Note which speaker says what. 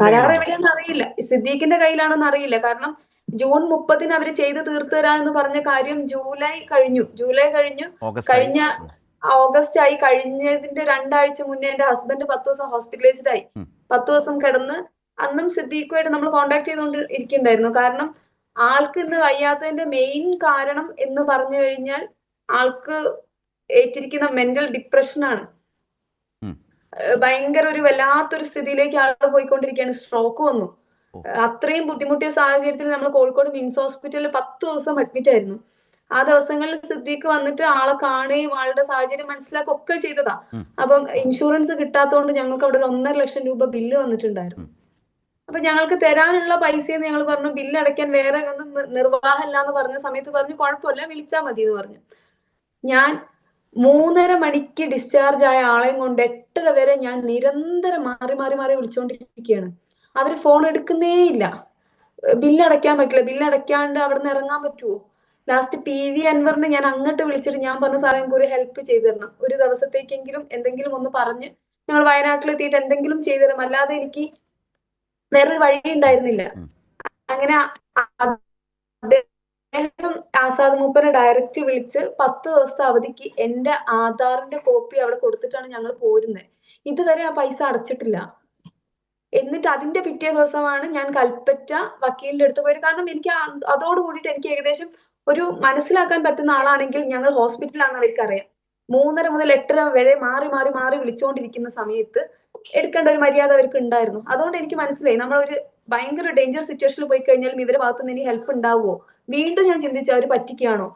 Speaker 1: കരാർ എവിടെയാണെന്ന് അറിയില്ല. സിദ്ദീഖിന്റെ കയ്യിലാണോന്ന് അറിയില്ല. കാരണം ജൂൺ മുപ്പതിന് അവർ ചെയ്ത് തീർത്തു തരാ എന്ന് പറഞ്ഞ കാര്യം ജൂലൈ കഴിഞ്ഞു. ജൂലൈ കഴിഞ്ഞു. കഴിഞ്ഞ ഓഗസ്റ്റ് ആയി. കഴിഞ്ഞതിന്റെ രണ്ടാഴ്ച മുന്നേ എന്റെ ഹസ്ബൻഡ് പത്ത് ദിവസം ഹോസ്പിറ്റലൈസ്ഡ് ആയി. പത്ത് ദിവസം കിടന്ന് അന്നും സിദ്ദീഖുമായിട്ട് നമ്മൾ കോണ്ടാക്ട് ചെയ്തുകൊണ്ട് ഇരിക്കുന്നുണ്ടായിരുന്നു കാരണം ആൾക്ക് ഇന്ന് വയ്യാത്തതിന്റെ മെയിൻ കാരണം എന്ന് പറഞ്ഞു കഴിഞ്ഞാൽ ആൾക്ക് ഏറ്റിരിക്കുന്ന മെന്റൽ ഡിപ്രഷനാണ് ഭയങ്കര ഒരു വല്ലാത്തൊരു സ്ഥിതിയിലേക്ക് ആൾ പോയിക്കൊണ്ടിരിക്കുകയാണ്. സ്ട്രോക്ക് വന്നു. അത്രയും ബുദ്ധിമുട്ടിയ സാഹചര്യത്തിൽ നമ്മൾ കോഴിക്കോട് മിംസ് ഹോസ്പിറ്റലിൽ പത്ത് ദിവസം അഡ്മിറ്റ് ആയിരുന്നു ആ ദിവസങ്ങളിൽ സിദ്ദീഖ് വന്നിട്ട് ആളെ കാണുകയും ആളുടെ സാഹചര്യം മനസ്സിലാക്കുക ഒക്കെ ചെയ്തതാ. അപ്പം ഇൻഷുറൻസ് കിട്ടാത്തതുകൊണ്ട് ഞങ്ങൾക്ക് അവിടെ ഒരു ഒന്നര ലക്ഷം രൂപ ബില്ല് വന്നിട്ടുണ്ടായിരുന്നു. അപ്പൊ ഞങ്ങൾക്ക് തരാനുള്ള പൈസയെന്ന് ഞങ്ങൾ പറഞ്ഞു ബില്ല് അടയ്ക്കാൻ വേറെ ഒന്നും നിർവാഹമില്ല എന്ന് പറഞ്ഞ സമയത്ത് പറഞ്ഞു കുഴപ്പമില്ല വിളിച്ചാൽ മതി എന്ന് പറഞ്ഞു. ഞാൻ മൂന്നര മണിക്ക് ഡിസ്ചാർജ് ആയ ആളെയും കൊണ്ട് എട്ടര വരെ ഞാൻ നിരന്തരം മാറി മാറി മാറി വിളിച്ചുകൊണ്ടിരിക്കുകയാണ് അവർ ഫോൺ എടുക്കുന്നേ ഇല്ല. ബില്ല് അടയ്ക്കാൻ പറ്റില്ല. ബില്ല് അടയ്ക്കാണ്ട് അവിടെ നിന്ന് ഇറങ്ങാൻ പറ്റുമോ ലാസ്റ്റ് പി വി അൻവറിനെ ഞാൻ അങ്ങോട്ട് വിളിച്ചിട്ട് ഞാൻ പറഞ്ഞു സാറേ എനിക്ക് ഒരു ഹെൽപ്പ് ചെയ്തു തരണം. ഒരു ദിവസത്തേക്കെങ്കിലും എന്തെങ്കിലും ഒന്ന് പറഞ്ഞ് ഞങ്ങൾ വയനാട്ടിലെത്തിയിട്ട് എന്തെങ്കിലും ചെയ്തു തരണം. അല്ലാതെ എനിക്ക് വേറൊരു വഴി ഉണ്ടായിരുന്നില്ല അങ്ങനെ അദ്ദേഹം ആസാദ് മൂപ്പനെ ഡയറക്റ്റ് വിളിച്ച് പത്ത് ദിവസത്തെ അവധിക്ക് എന്റെ ആധാറിന്റെ കോപ്പി അവിടെ കൊടുത്തിട്ടാണ് ഞങ്ങൾ പോരുന്നത് ഇതുവരെ ആ പൈസ അടച്ചിട്ടില്ല. എന്നിട്ട് അതിന്റെ പിറ്റേ ദിവസമാണ് ഞാൻ കൽപ്പറ്റ വക്കീലിന്റെ അടുത്ത് പോയത്. കാരണം എനിക്ക് അതോട് കൂടിയിട്ട് എനിക്ക് ഏകദേശം ഒരു മനസ്സിലാക്കാൻ പറ്റുന്ന ആളാണെങ്കിൽ ഞങ്ങൾ ഹോസ്പിറ്റലാണെന്ന് അവർക്കറിയാം മൂന്നര മുതൽ എട്ടര വരെ മാറി മാറി മാറി വിളിച്ചുകൊണ്ടിരിക്കുന്ന സമയത്ത് എടുക്കേണ്ട ഒരു മര്യാദ അവർക്ക് ഉണ്ടായിരുന്നു. അതുകൊണ്ട് എനിക്ക് മനസ്സിലായി. നമ്മൾ ഒരു ഭയങ്കര ഡേഞ്ചർ സിറ്റുവേഷനിൽ പോയി കഴിഞ്ഞാലും ഇവരെ ഭാഗത്തുനിന്ന് ഇനി ഹെൽപ്പ് ഉണ്ടാവുമോ വീണ്ടും ഞാൻ ചിന്തിച്ചു അവർ പറ്റിക്കുകയാണോ?